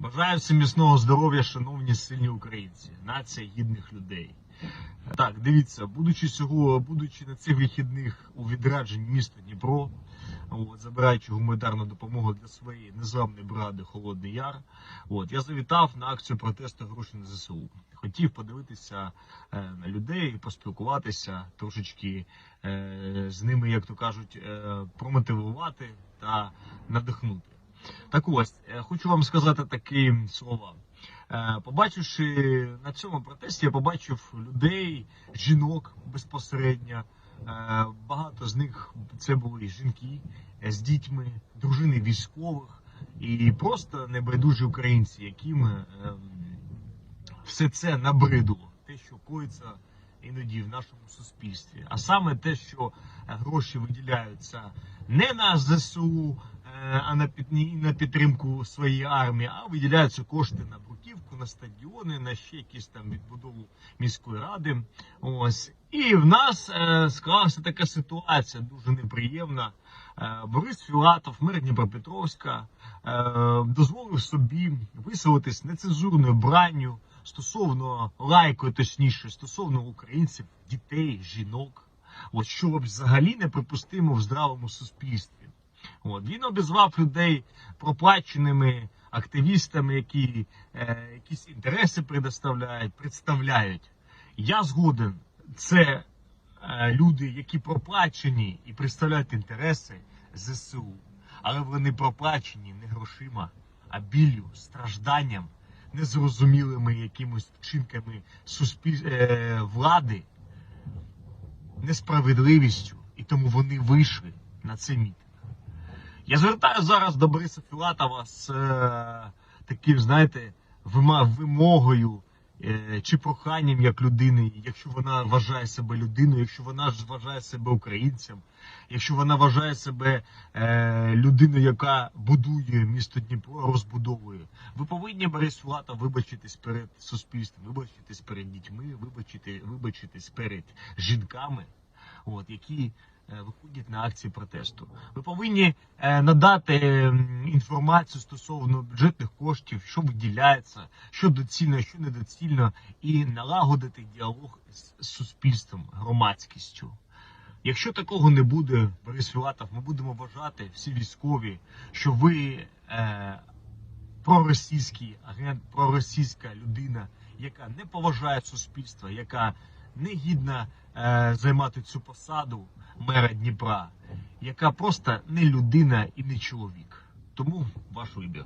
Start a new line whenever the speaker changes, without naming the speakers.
Бажаю всім міцного здоров'я, шановні сильні українці, нація гідних людей. Так, дивіться, будучи сьогодні, будучи на цих вихідних у відрадженні міста Дніпро, от, забираючи гуманітарну допомогу для своєї незламної бригади Холодний Яр, от, я завітав на акцію протесту гроші на ЗСУ. Хотів подивитися е, на людей, поспілкуватися, трошечки е, з ними, як то кажуть, е, промотивувати та надихнути. Так ось, е, хочу вам сказати такі слова. Е, Побачивши на цьому протесті, я побачив людей, жінок безпосередньо. Е, Багато з них це були жінки з дітьми, дружини військових і просто небайдужі українці, яким все це набридло, те, що коїться іноді в нашому суспільстві. А саме те, що гроші виділяються не на ЗСУ, а на на підтримку своєї армії, а виділяються кошти на бруківку, на стадіони, на ще якісь там відбудову міської ради. Ось і в нас е, склалася така ситуація дуже неприємна. Е, Борис Філатов, мер Дніпропетровська, е, дозволив собі висловитись нецензурною бранню стосовно лайкою, точніше, стосовно українців, дітей, жінок. От що взагалі неприпустимо в здравому суспільстві. От він обізвав людей проплаченими активістами, які е, якісь інтереси предоставляють, представляють. Я згоден, це е, люди, які проплачені і представляють інтереси ЗСУ, але вони проплачені не грошима, а біллю, стражданням, незрозумілими якимось вчинками суспіль... е, влади, несправедливістю, і тому вони вийшли на цей мітинг. Я звертаю зараз до Бориса Філатова з е, таким, знаєте, вимогою е, чи проханням як людини, якщо вона вважає себе людиною, якщо вона ж вважає себе українцем, якщо вона вважає себе е, людиною, яка будує місто Дніпро, розбудовує. Ви повинні Борис Філатов вибачитись перед суспільством, вибачитись перед дітьми, вибачити, вибачитись перед жінками, от, які виходять на акції протесту. Ви повинні е, надати інформацію стосовно бюджетних коштів, що виділяється, що доцільно, що недоцільно, і налагодити діалог з суспільством, громадськістю. Якщо такого не буде, Борис Філатов, ми будемо вважати всі військові, що ви е, проросійський агент, проросійська людина, яка не поважає суспільство, яка не гідна е, займати цю посаду мера Дніпра, яка просто не людина і не чоловік. Тому ваш вибір.